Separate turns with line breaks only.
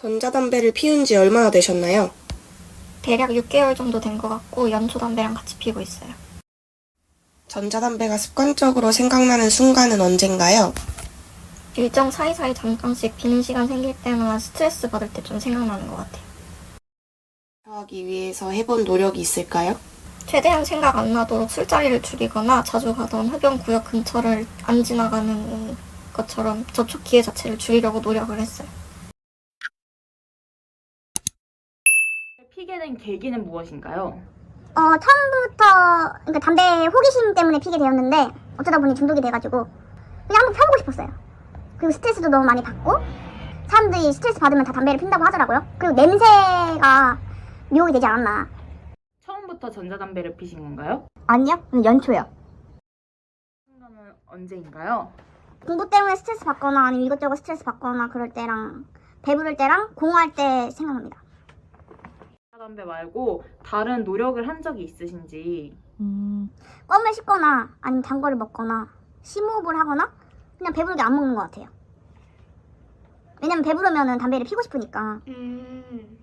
전자담배를 피운 지 얼마나 되셨나요?
대략 6개월 정도 된 것 같고 연초 담배랑 같이 피고 있어요.
전자담배가 습관적으로 생각나는 순간은 언젠가요?
일정 사이사이 잠깐씩 비는 시간 생길 때나 스트레스 받을 때 좀 생각나는 것 같아요.
하기 위해서 해본 노력이 있을까요?
최대한 생각 안 나도록 술자리를 줄이거나 자주 가던 흡연 구역 근처를 안 지나가는 것처럼 접촉 기회 자체를 줄이려고 노력을 했어요.
피게 된 계기는 무엇인가요?
어, 처음부터, 그러니까 담배 호기심 때문에 피게 되었는데, 어쩌다 보니 중독이 돼가지고, 그냥 한번 펴보고 싶었어요. 그리고 스트레스도 너무 많이 받고, 사람들이 스트레스 받으면 다 담배를 핀다고 하더라고요. 그리고 냄새가 유혹이 되지 않았나.
처음부터 전자담배를 피신 건가요?
아니요? 연초요.
순간은 언제인가요?
공부 때문에 스트레스 받거나 아니면 이것저것 스트레스 받거나 그럴 때랑, 배부를 때랑 공부할 때 생각납니다.
전자담배 말고 다른 노력을 한 적이 있으신지
껌을 씹거나 아니면 단 거를 먹거나 심호흡을 하거나 그냥 배부르게 안 먹는 것 같아요. 왜냐면 배부르면 담배를 피고 싶으니까.
음,